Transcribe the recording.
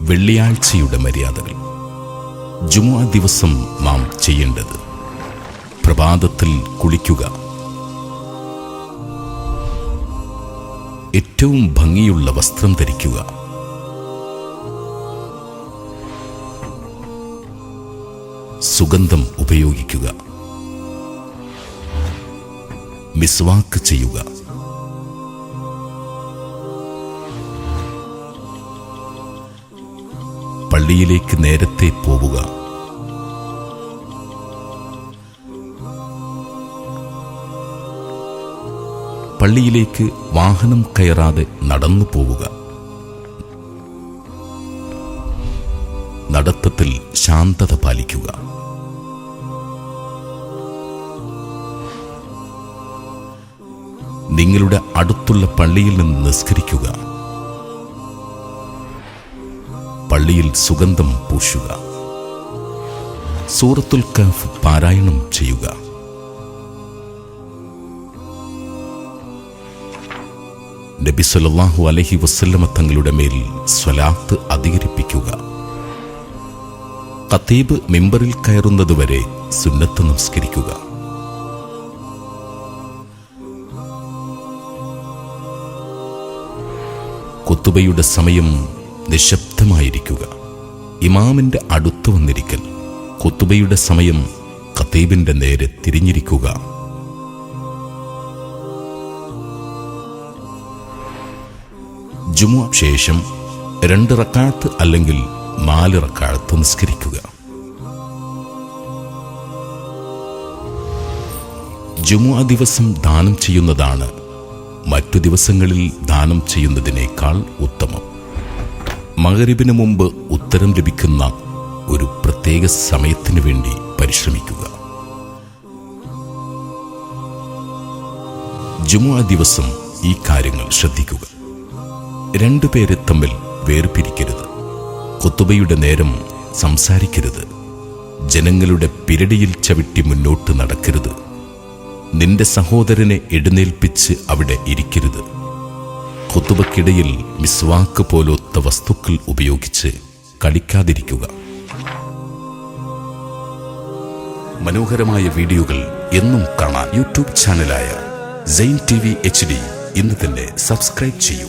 വെള്ളിയാഴ്ചയുടെ മര്യാദകൾ. ജുമുഅ ദിവസം നാം ചെയ്യേണ്ടത് പ്രഭാതത്തിൽ കുളിക്കുക. ഏറ്റവും ഭംഗിയുള്ള വസ്ത്രം ധരിക്കുക. സുഗന്ധം ഉപയോഗിക്കുക. മിസ്വാക്ക് ചെയ്യുക. പള്ളിയിലേക്ക് നേരത്തെ പോവുക. പള്ളിയിലേക്ക് വാഹനം കയറാതെ നടന്നു പോവുക. നടത്തത്തിൽ ശാന്തത പാലിക്കുക. നിങ്ങളുടെ അടുത്തുള്ള പള്ളിയിൽ നിന്ന് നിസ്കരിക്കുക. പള്ളിയിൽ സുഗന്ധം പൂശുക. സൂറത്തുൽ കഫ് പാരായണം ചെയ്യുക. നബി സല്ലല്ലാഹു അലൈഹി വസല്ലമ തങ്ങളുടെ മേൽ സ്വലാത്ത് അധികരിപ്പിക്കുക. ഖതീബ് മിമ്പറിൽ കയറുന്നതുവരെ സുന്നത്ത് നമസ്കരിക്കുക. കുത്തുബയുടെ സമയം നിശബ്ദമായിരിക്കുക. ഇമാമിന്റെ അടുത്ത് വന്നിരിക്കൽ കുത്തുബയുടെ സമയം കത്തീബിന്റെ നേരെ തിരിഞ്ഞിരിക്കുക. ജുമു ശേഷം രണ്ട് റക്കാഴത്ത് അല്ലെങ്കിൽ നാല് റക്കാഴത്ത് നിസ്കരിക്കുക. ജുമുഅ ദിവസം ദാനം ചെയ്യുന്നതാണ് മറ്റു ദിവസങ്ങളിൽ ദാനം ചെയ്യുന്നതിനേക്കാൾ ഉത്തമം. മകരിബിന് മുമ്പ് ഉത്തരം ലഭിക്കുന്ന ഒരു പ്രത്യേക സമയത്തിന് വേണ്ടി പരിശ്രമിക്കുക. ജുമുഅ ദിവസം ഈ കാര്യങ്ങൾ ശ്രദ്ധിക്കുക. രണ്ടുപേരെ തമ്മിൽ വേർപിരിക്കരുത്. കൊത്തുബയുടെ നേരം സംസാരിക്കരുത്. ജനങ്ങളുടെ പിരടിയിൽ ചവിട്ടി മുന്നോട്ട് നടക്കരുത്. നിന്റെ സഹോദരനെ എഴുന്നേൽപ്പിച്ച് അവിടെ ഇരിക്കരുത്. കുത്തുബക്കിടയിൽ മിസ്വാക്ക് പോലൊത്ത വസ്തുക്കൾ ഉപയോഗിച്ച് കളിക്കാതിരിക്കുക. മനോഹരമായ വീഡിയോകൾ എന്നും കാണാൻ YouTube ചാനലായ Zain T V H D ഇന്ന് തന്നെ സബ്സ്ക്രൈബ് ചെയ്യൂ.